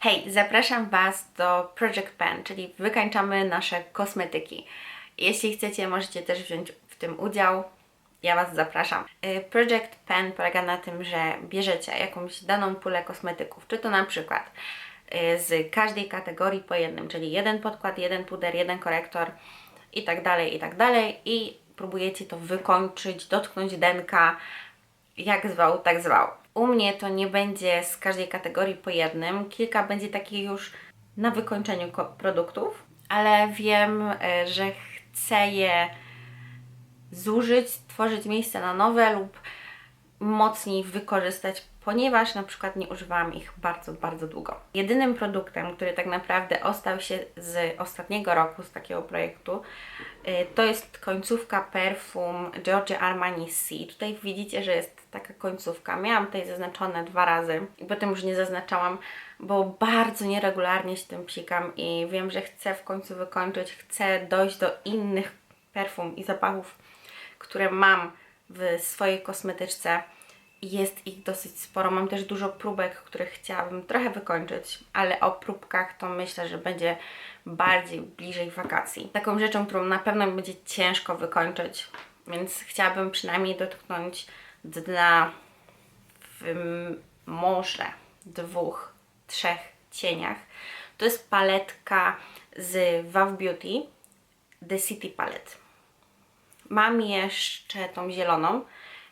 Hej, zapraszam Was do Project Pen, czyli wykańczamy nasze kosmetyki. Jeśli chcecie, możecie też wziąć w tym udział. Ja Was zapraszam. Y, Project Pen polega na tym, że bierzecie jakąś daną pulę kosmetyków, czy to na przykład y, z każdej kategorii po jednym, czyli jeden podkład, jeden puder, jeden korektor i tak dalej, i tak dalej i próbujecie to wykończyć, dotknąć denka, jak zwał, tak zwał. U mnie to nie będzie z każdej kategorii po jednym, kilka będzie takich już na wykończeniu ko- produktów, ale wiem, y, że chcę je zużyć, tworzyć miejsce na nowe lub mocniej wykorzystać, ponieważ na przykład nie używałam ich bardzo, bardzo długo. Jedynym produktem, który tak naprawdę ostał się z ostatniego roku, z takiego projektu, y, to jest końcówka perfum Giorgio Armani C. Tutaj widzicie, że jest taka końcówka. Miałam tutaj zaznaczone dwa razy i potem już nie zaznaczałam, bo bardzo nieregularnie się tym psikam i wiem, że chcę w końcu wykończyć, chcę dojść do innych perfum i zapachów, które mam w swojej kosmetyczce. Jest ich dosyć sporo. Mam też dużo próbek, które chciałabym trochę wykończyć, ale o próbkach to myślę, że będzie bardziej bliżej wakacji. Taką rzeczą, którą na pewno będzie ciężko wykończyć, więc chciałabym przynajmniej dotknąć dna w może dwóch, trzech cieniach. To jest paletka z Wow Beauty, The City Palette. Mam jeszcze tą zieloną,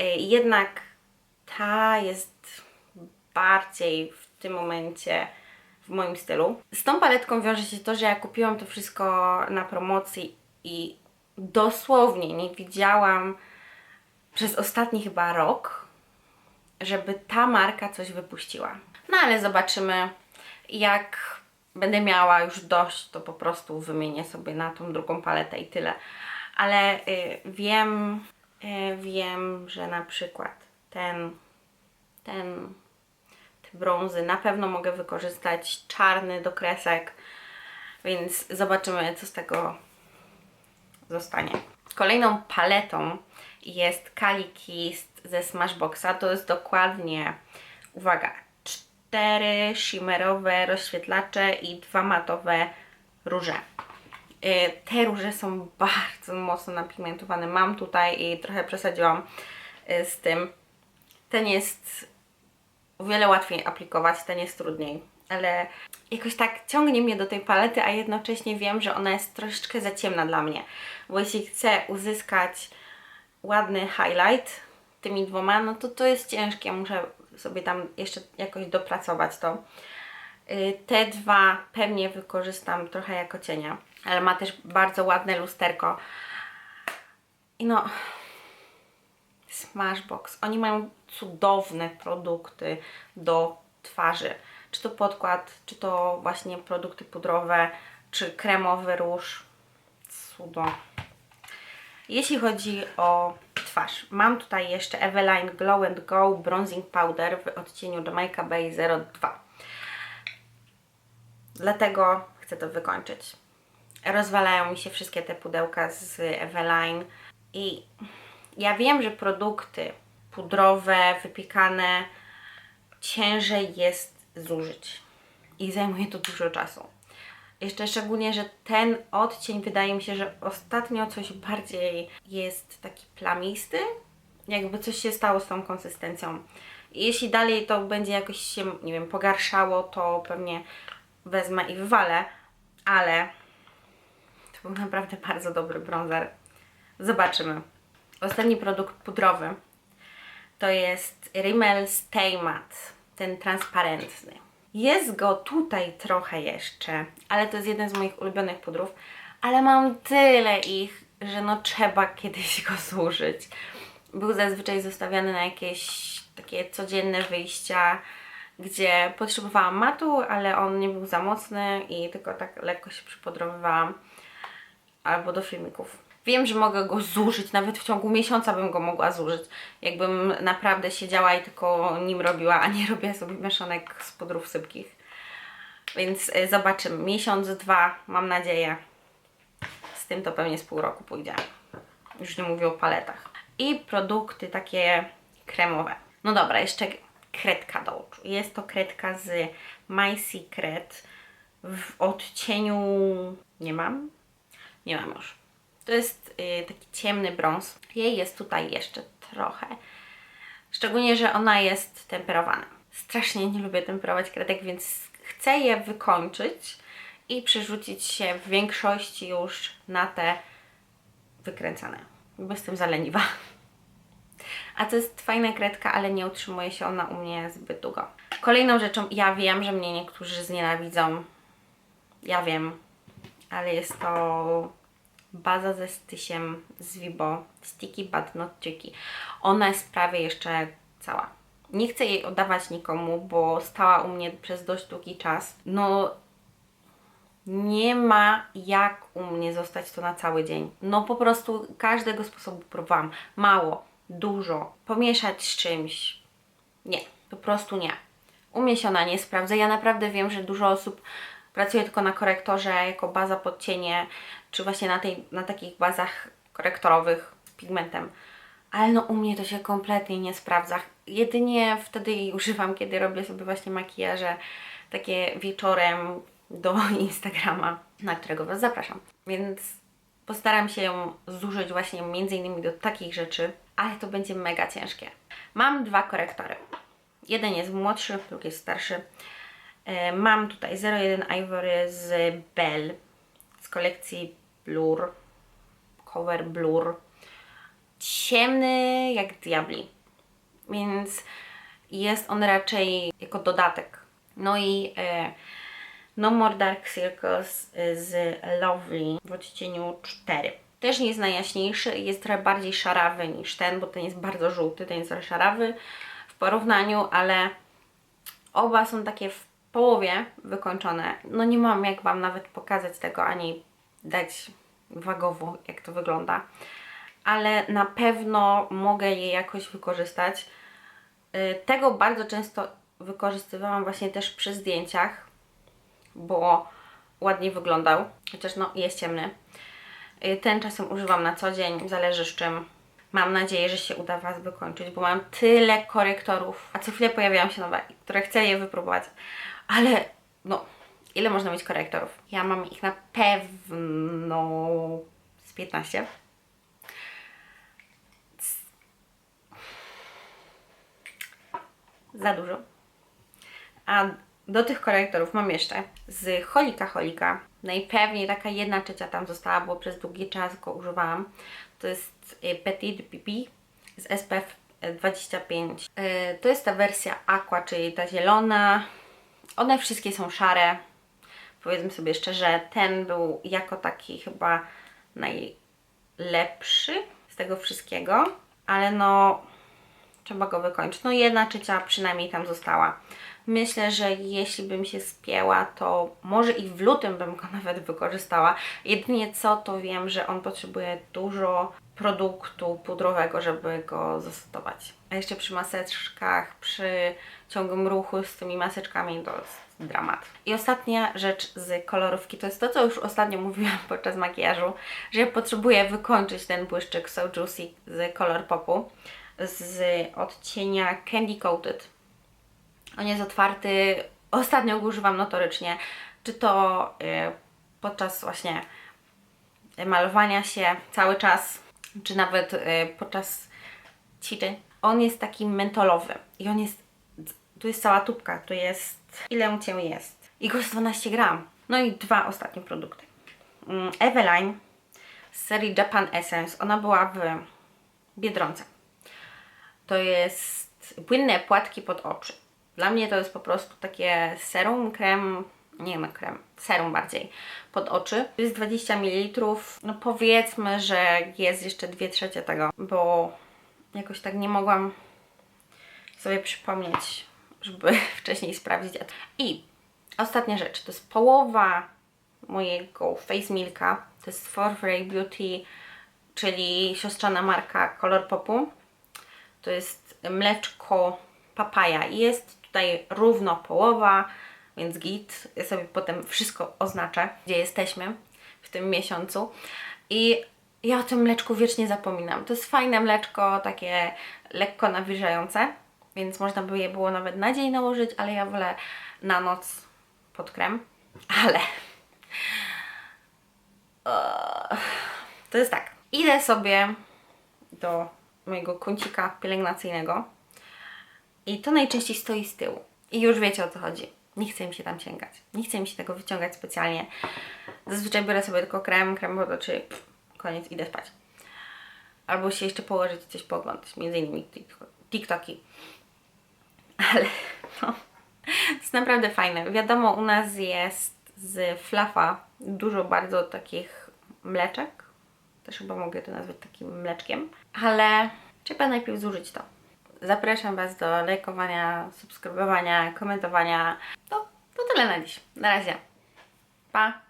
y, jednak ta jest bardziej w tym momencie w moim stylu. Z tą paletką wiąże się to, że ja kupiłam to wszystko na promocji i dosłownie nie widziałam przez ostatni chyba rok, żeby ta marka coś wypuściła. No ale zobaczymy, jak będę miała już dość, to po prostu wymienię sobie na tą drugą paletę i tyle. Ale y, wiem, y, wiem, że na przykład ten, ten, te brązy na pewno mogę wykorzystać czarny do kresek, więc zobaczymy, co z tego zostanie. Kolejną paletą jest Kali Kiss ze Smashboxa. To jest dokładnie, uwaga, cztery shimmerowe rozświetlacze i dwa matowe róże. Y, Te róże są bardzo mocno napigmentowane. Mam tutaj i trochę przesadziłam y, z tym. Ten jest o wiele łatwiej aplikować, ten jest trudniej. Ale jakoś tak ciągnie mnie do tej palety, a jednocześnie wiem, że ona jest troszeczkę za ciemna dla mnie. Bo jeśli chcę uzyskać ładny highlight tymi dwoma, no to to jest ciężkie. Muszę sobie tam jeszcze jakoś dopracować to. Y, Te dwa pewnie wykorzystam trochę jako cienia, ale ma też bardzo ładne lusterko. I no, Smashbox. Oni mają cudowne produkty do twarzy. Czy to podkład, czy to właśnie produkty pudrowe, czy kremowy róż. Cudo. Jeśli chodzi o twarz, mam tutaj jeszcze Eveline Glow and Go Bronzing Powder w odcieniu Jamaica Bay 02. Dlatego chcę to wykończyć. Rozwalają mi się wszystkie te pudełka z Eveline i ja wiem, że produkty pudrowe, wypiekane ciężej jest zużyć i zajmuje to dużo czasu. Jeszcze szczególnie, że ten odcień wydaje mi się, że ostatnio coś bardziej jest taki plamisty, jakby coś się stało z tą konsystencją. Jeśli dalej to będzie jakoś się, nie wiem, pogarszało, to pewnie wezmę i wywalę, ale to był naprawdę bardzo dobry bronzer. Zobaczymy. Ostatni produkt pudrowy to jest Rimmel Stay Matte, ten transparentny. Jest go tutaj trochę jeszcze, ale to jest jeden z moich ulubionych pudrów, ale mam tyle ich, że no trzeba kiedyś go zużyć. Był zazwyczaj zostawiany na jakieś takie codzienne wyjścia, gdzie potrzebowałam matu, ale on nie był za mocny i tylko tak lekko się przypodrowywałam albo do filmików. Wiem, że mogę go zużyć, nawet w ciągu miesiąca bym go mogła zużyć. Jakbym naprawdę siedziała i tylko nim robiła, a nie robiła sobie mieszanek z pudrów sypkich. Więc y, zobaczymy. Miesiąc, dwa, mam nadzieję. Z tym to pewnie z pół roku pójdzie. Już nie mówię o paletach. I produkty takie kremowe. No dobra, jeszcze kredka do oczu. Jest to kredka z My Secret w odcieniu... nie mam? Nie mam już. To jest y, taki ciemny brąz. Jej jest tutaj jeszcze trochę. Szczególnie, że ona jest temperowana. Strasznie nie lubię temperować kredek, więc chcę je wykończyć i przerzucić się w większości już na te wykręcane. Bo jestem zaleniwa. A to jest fajna kredka, ale nie utrzymuje się ona u mnie zbyt długo. Kolejną rzeczą, ja wiem, że mnie niektórzy znienawidzą. Ja wiem, ale jest to baza ze stysiem z Vibo Sticky But Not Tricky. Ona jest prawie jeszcze cała. Nie chcę jej oddawać nikomu, bo stała u mnie przez dość długi czas. No, nie ma jak u mnie zostać to na cały dzień. No po prostu każdego sposobu próbowałam. Mało, dużo, pomieszać z czymś. Nie, po prostu nie. U mnie się ona nie sprawdza. Ja naprawdę wiem, że dużo osób pracuje tylko na korektorze jako baza pod cienie, czy właśnie na, tej, na takich bazach korektorowych z pigmentem. Ale no u mnie to się kompletnie nie sprawdza. Jedynie wtedy jej używam, kiedy robię sobie właśnie makijaże takie wieczorem do Instagrama, na którego Was zapraszam. Więc postaram się ją zużyć właśnie między innymi do takich rzeczy, ale to będzie mega ciężkie. Mam dwa korektory. Jeden jest młodszy, drugi jest starszy. E, Mam tutaj 01 Ivory z Bell z kolekcji Blur, Cover Blur. Ciemny jak diabli, więc jest on raczej jako dodatek. No i e, No More Dark Circles z Lovely w odcieniu 4. Też nie jest najjaśniejszy, jest trochę bardziej szarawy niż ten, bo ten jest bardzo żółty, ten jest trochę szarawy w porównaniu, ale oba są takie w połowie wykończone. No nie mam jak Wam nawet pokazać tego, ani dać wagowo, jak to wygląda. Ale na pewno mogę je jakoś wykorzystać. Y, Tego bardzo często wykorzystywałam właśnie też przy zdjęciach, bo ładnie wyglądał, chociaż no jest ciemny. Y, Ten czasem używam na co dzień, zależy z czym. Mam nadzieję, że się uda Was wykończyć, bo mam tyle korektorów, a co chwilę pojawiają się nowe, które chcę je wypróbować. Ale no, ile można mieć korektorów? Ja mam ich na pewno z 15. Za dużo. A do tych korektorów mam jeszcze z Holika Holika. Najpewniej taka jedna trzecia tam została, bo przez długi czas go używałam. To jest y, Petit PP z SPF 25. Y, To jest ta wersja Aqua, czyli ta zielona. One wszystkie są szare. Powiedzmy sobie szczerze, ten był jako taki chyba najlepszy z tego wszystkiego, ale no trzeba go wykończyć. No jedna trzecia przynajmniej tam została. Myślę, że jeśli bym się spięła, to może i w lutym bym go nawet wykorzystała. Jedynie co, to wiem, że on potrzebuje dużo produktu pudrowego, żeby go zastosować. A jeszcze przy maseczkach, przy ciągłym ruchu z tymi maseczkami to jest dramat. I ostatnia rzecz z kolorówki to jest to, co już ostatnio mówiłam podczas makijażu, że potrzebuję wykończyć ten błyszczyk So Juicy z Color Popu z odcienia Candy Coated. On jest otwarty, ostatnio go używam notorycznie, czy to y, podczas właśnie malowania się cały czas, czy nawet y, podczas ćwiczeń. On jest taki mentolowy i on jest, tu jest cała tubka, tu jest, ile Cię jest? I go jest 12 gram. No i dwa ostatnie produkty. Mm, Eveline z serii Japan Essence, ona była w Biedronce. To jest płynne płatki pod oczy. Dla mnie to jest po prostu takie serum, krem, nie wiem, krem, serum bardziej pod oczy. Jest 20 ml. No powiedzmy, że jest jeszcze 2 trzecie tego, bo jakoś tak nie mogłam sobie przypomnieć, żeby wcześniej sprawdzić. I ostatnia rzecz, to jest połowa mojego Face Milka. To jest Forfrey Beauty, czyli siostrzana marka Color Popu. To jest mleczko papaja i jest tutaj równo połowa, więc git. Ja sobie potem wszystko oznaczę, gdzie jesteśmy w tym miesiącu. I ja o tym mleczku wiecznie zapominam. To jest fajne mleczko, takie lekko nawilżające, więc można by je było nawet na dzień nałożyć, ale ja wolę na noc pod krem. Ale to jest tak. Idę sobie do mojego kącika pielęgnacyjnego i to najczęściej stoi z tyłu. I już wiecie o co chodzi. Nie chcę mi się tam sięgać. Nie chcę mi się tego wyciągać specjalnie. Zazwyczaj biorę sobie tylko krem, krem pff, koniec, idę spać. Albo się jeszcze położyć i coś pooglądać, między innymi tik- TikToki. Ale no, to jest naprawdę fajne. Wiadomo, u nas jest z flafa dużo bardzo takich mleczek. Też chyba mogę to nazwać takim mleczkiem. Ale trzeba najpierw zużyć to. Zapraszam Was do lajkowania, subskrybowania, komentowania. Tyle na dziś. Na razie. Pa!